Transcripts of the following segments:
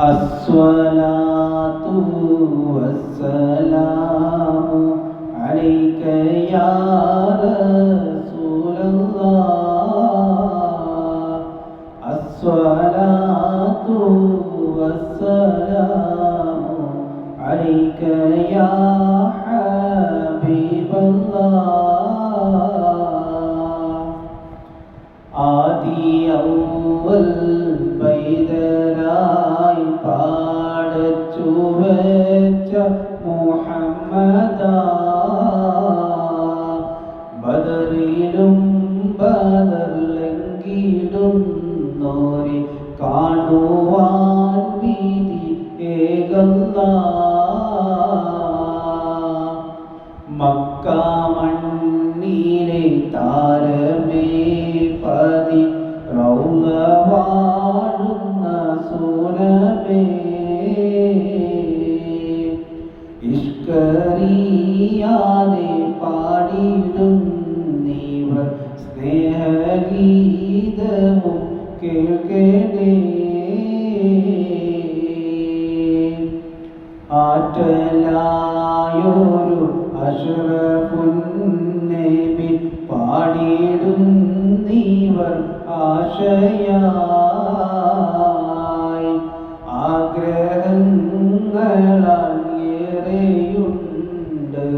الصلاة والسلام عليك يا رسول الله. الصلاة والسلام عليك يا حبيب الله. آدي أول بيدنا Oh. സ്നേഹഗീതവും കേൾക്കണേ. ആറ്റലായൊരു അഷ്റഫുന്നബി പാടിയിടും നീവർ ആശയായി. ആഗ്രഹങ്ങളാൽ ഏറെയുണ്ട്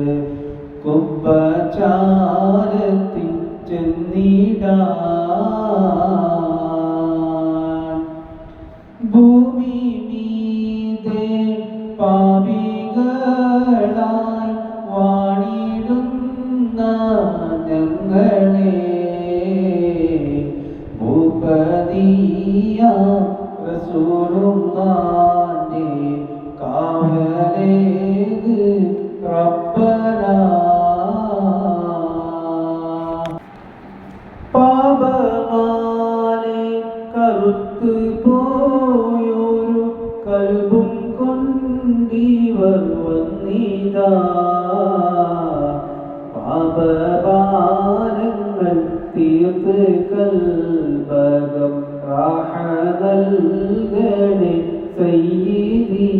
ചെന്നിടാൻ പാപഭാരങ്ങൾ തീർത്ത് കൽബകം റാഹ നൽകണേ സയ്യിദീ.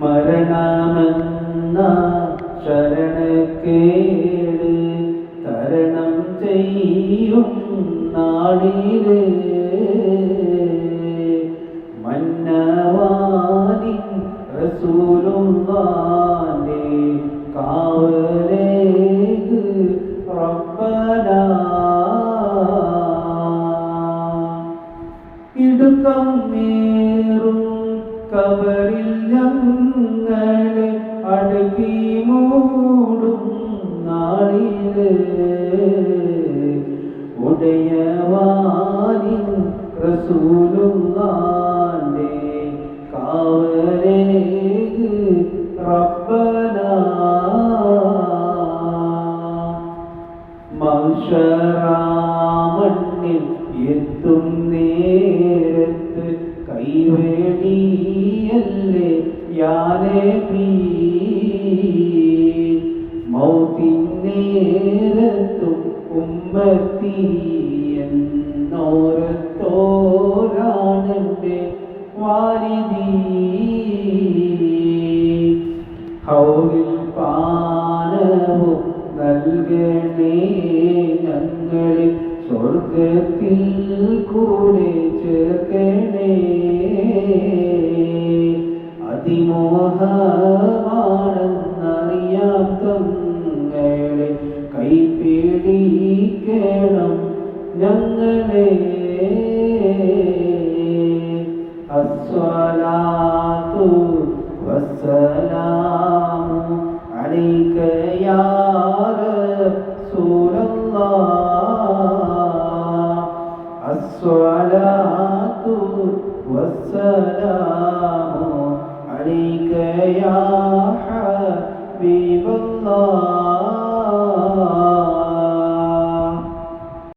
മരണമെന്ന ശരണക്കേട് തരണം ചെയ്യും നാടിൽ മന്നവാനിൻ റസൂലുള്ളാന്റെ കാവലേക്ക് കൈവേടിയല്ലേ യാനേ മൗത്തിനേരത്തും മൗത്തിൻ നേരത്തും ഉമ്മത്തി എന്നോരത്തോരാണെന്റെ വാരിതീ ഹൗലിൽ പാനവും നൽകണേ ഞങ്ങളിൽ സ്വർഗത്തിൽ കൂടെ ഞങ്ങളെ അസ്വലാത്തു വസ്സലാമു അലൈക യാ റസൂലല്ലാഹ് അസ്വലാത്തു വസ്സലാമു അലൈക യാ ഹബീബല്ലാഹ്